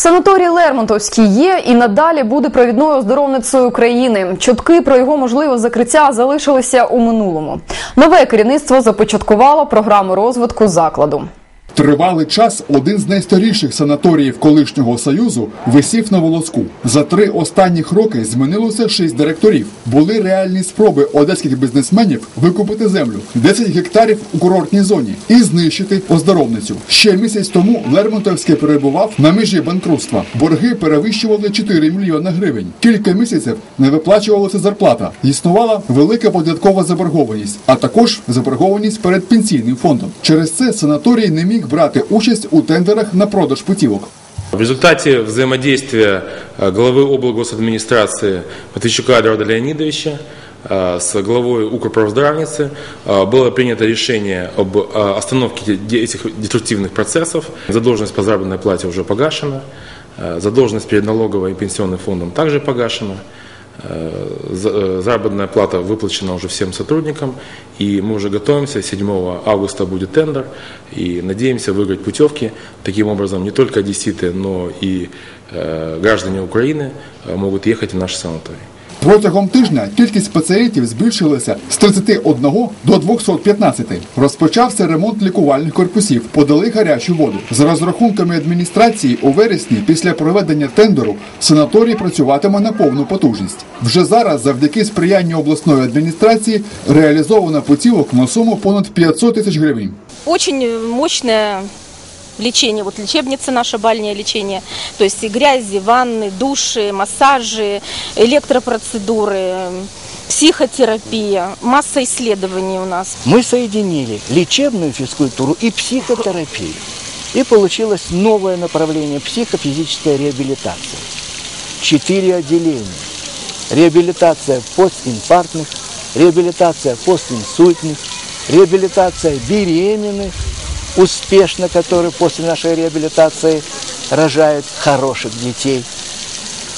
Санаторій Лермонтовський є і надалі буде провідною оздоровницею країни. Чутки про його можливе закриття залишилися у минулому. Нове керівництво започаткувало програму розвитку закладу. Тривалий час один з найстаріших санаторіїв колишнього союзу висів на волоску. За три останніх роки змінилося шість директорів. Були реальні спроби одеських бізнесменів викупити землю 10 гектарів у курортній зоні і знищити оздоровницю. Ще місяць тому Лермонтовський перебував на межі банкрутства. Борги перевищували 4 мільйони гривень. Кілька місяців не виплачувалася зарплата. Існувала велика податкова заборгованість, а також заборгованість перед пенсійним фондом. Через це санаторій не міг брати участь у тендерах на продаж путівок. В результате взаимодействия э, главы облгосадминистрации Матвейчука Эдуарда Леонидовича э, с главой Укрправздравницы э, было принято решение об остановке этих деструктивных процессов. Задолженность по заработной плате уже погашена, задолженность перед налоговой и пенсионным фондом также погашена. Э, э, Заработная плата выплачена уже всем сотрудникам, и мы уже готовимся. 7 августа будет тендер, и надеемся выиграть путевки. Таким образом, не только одесситы, но и э, граждане Украины могут ехать в наш санаторий. Протягом тижня кількість пацієнтів збільшилася з 31 до 215. Розпочався ремонт лікувальних корпусів, подали гарячу воду. За розрахунками адміністрації, у вересні, після проведення тендеру, санаторій працюватиме на повну потужність. Вже зараз, завдяки сприянню обласної адміністрації, реалізовано путівок на суму понад 500 тисяч гривень. Очень мощное лечение, вот лечебница наша, бальное лечение, то есть и грязи, ванны, души, массажи, электропроцедуры, психотерапия, масса исследований у нас. Мы соединили лечебную физкультуру и психотерапию. И получилось новое направление – психофизическая реабилитация. Четыре отделения. Реабилитация постинфарктных, реабилитация постинсультных, реабилитация беременных, успешно, которые после нашей реабилитации рожают хороших детей.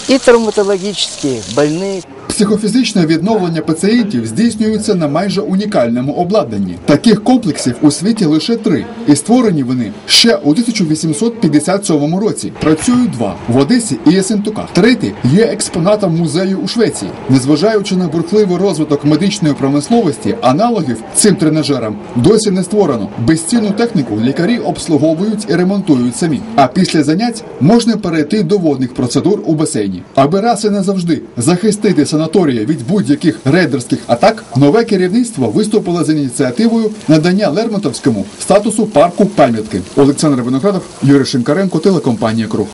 И травматологические больные, Психофізичне відновлення пацієнтів здійснюється на майже унікальному обладнанні. Таких комплексів у світі лише три, і створені вони ще у 1857 році. Працюють два в Одесі і Єсентуках. Третій є експонатом музею у Швеції. Незважаючи на бурхливий розвиток медичної промисловості, аналогів цим тренажерам досі не створено. Безцінну техніку лікарі обслуговують і ремонтують самі. А після занять можна перейти до водних процедур у басейні. Аби раз і назавжди захистити санаторії від будь-яких рейдерських атак, нове керівництво виступило з ініціативою надання Лермонтовському статусу парку пам'ятки. Олександр Виноградов, Юрій Шинкаренко, телекомпанія Круг.